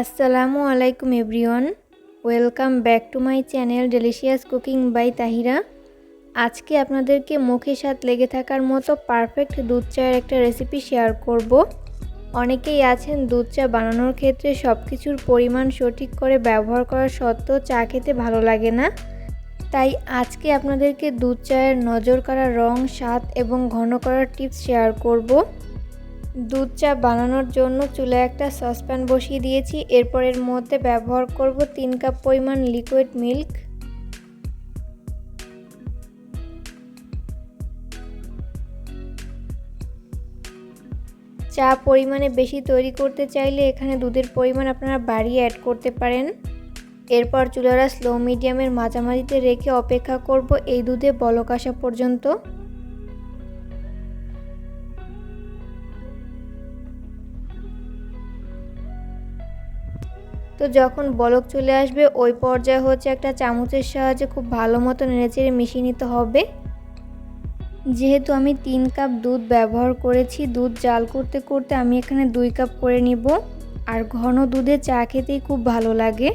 আসসালামু আলাইকুম everyone. Welcome back to my channel delicious cooking by Tahira. আজকে আপনাদেরকে মুখে স্বাদ লেগে থাকার মতো পারফেক্ট দুধ চায়ের একটা রেসিপি শেয়ার করব। অনেকেই আছেন দুধ চা বানানোর ক্ষেত্রে সব কিছুর পরিমাণ সঠিক করে ব্যবহার করা সত্ত্বেও চা খেতে ভালো লাগে না। তাই আজকে আপনাদেরকে দুধ চায়ের নজর করা রং, স্বাদ এবং ঘন করার টিপস শেয়ার করব। দুধ চা বানানোর জন্য চুলায় একটা সসপ্যান বসিয়ে দিয়েছি। এরপর এর মধ্যে ব্যবহার করব তিন কাপ পরিমাণ লিকুইড মিল্ক চা পরিমাণে বেশি তৈরি করতে চাইলে এখানে দুধের পরিমাণ আপনারা বাড়িয়ে অ্যাড করতে পারেন। এরপর চুলারা স্লো মিডিয়ামের মাঝামাঝিতে রেখে অপেক্ষা করব এই দুধে বলক আসা পর্যন্ত। তো যখন বলক চলে আসবে, ওই পর্যায়ে হচ্ছে একটা চামচের সাহায্যে খুব ভালো মতো নেড়েচেড়ে মিশিয়ে নিতে হবে। যেহেতু আমি তিন কাপ দুধ ব্যবহার করেছি, দুধ জাল করতে করতে আমি এখানে দুই কাপ করে নিব। আর ঘন দুধে চা খেতেই খুব ভালো লাগে।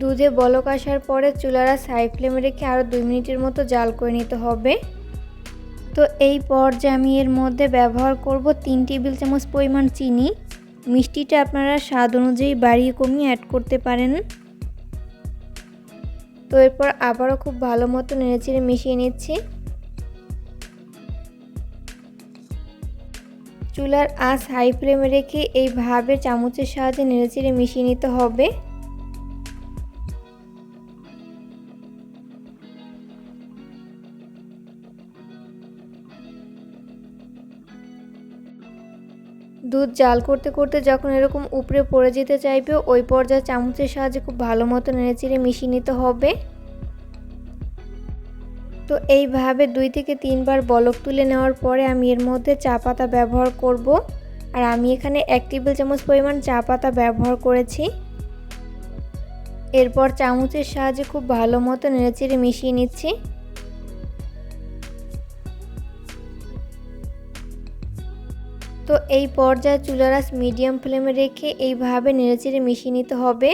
দুধে বলক আসার পরে চুলারা সাই ফ্লেমে রেখে আরও দুই মিনিটের মতো জাল করে নিতে হবে। তো এই পর্যায়ে আমি এর মধ্যে ব্যবহার করব তিন টেবিল চামচ পরিমাণ চিনি। মিষ্টিটা আপনারা স্বাদ অনুযায়ী বাড়িয়ে কমিয়ে অ্যাড করতে পারেন। তো এরপর আবারও খুব ভালো মতো নেড়েচেড়ে মিশিয়ে নিচ্ছি। চুলার আঁচ হাই ফ্লেমে রেখে এইভাবে চামচের সাহায্যে নেড়েচেড়ে মিশিয়ে নিতে হবে। দুধ জাল করতে করতে যখন এরকম উপরে পড়ে যেতে চাইবে, ওই পর্যায়ে চামচের সাহায্যে খুব ভালো মতো নেড়েচেড়ে মিশিয়ে নিতে হবে। তো এইভাবে দুই থেকে তিনবার বলক তুলে নেওয়ার পরে আমি এর মধ্যে চা পাতা ব্যবহার করব। আর আমি এখানে এক টেবিল চামচ পরিমাণ চা পাতা ব্যবহার করেছি। এরপর চামচের সাহায্যে খুব ভালো মতো নেড়েচেড়ে মিশিয়ে নিচ্ছি। তো এই পর্যায়ে চুলারাস মিডিয়াম ফ্লেমে রেখে এইভাবে নেড়েচেড়ে মিশিয়ে নিতে হবে।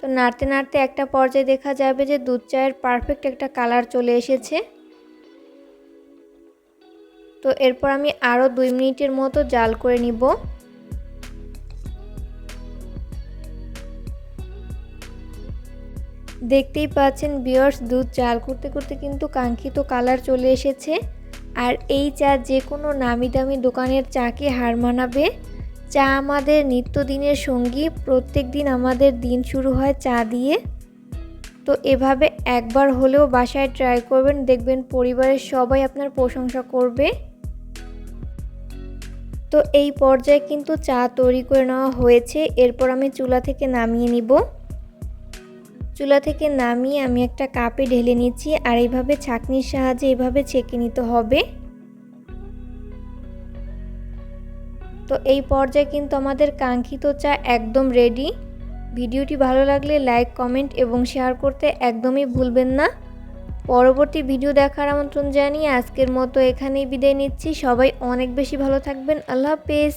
তো নাড়তে নাড়তে একটা পর্যায়ে দেখা যাবে যে দুধ চায়ের পারফেক্ট একটা কালার চলে এসেছে। তো এরপর আমি আরও দুই মিনিটের মতো জাল করে নিব। দেখতেই পাচ্ছেন বিয়ার্স দুধ জাল করতে করতে কিন্তু কাঙ্ক্ষিত কালার চলে এসেছে। আর এই চা যে কোনো নামি দামি দোকানের চাকে হার মানাবে। চা আমাদের নিত্যদিনের সঙ্গী, প্রত্যেক দিন আমাদের দিন শুরু হয় চা দিয়ে। তো এভাবে একবার হলেও বাসায় ট্রাই করবেন, দেখবেন পরিবারের সবাই আপনার প্রশংসা করবে। তো এই পর্যায়ে কিন্তু চা তৈরি করে নেওয়া হয়েছে, এরপর আমি চুলা থেকে নামিয়ে নিব। চুলা থেকে নামিয়ে আমি একটা কাপে ঢেলে নিচ্ছি, আর এইভাবে ছাকনির সাহায্যে এইভাবে ছেঁকে নিতে হবে। তো এই পর্যায়ে কিন্তু আমাদের কাঙ্ক্ষিত চা একদম রেডি ভিডিওটি ভালো লাগলে লাইক কমেন্ট এবং শেয়ার করতে একদমই ভুলবেন না। পরবর্তী ভিডিও দেখার আমন্ত্রণ জানিয়ে আজকের মতো এখানেই বিদায় নিচ্ছি। সবাই অনেক বেশি ভালো থাকবেন। আল্লাহ হাফেজ।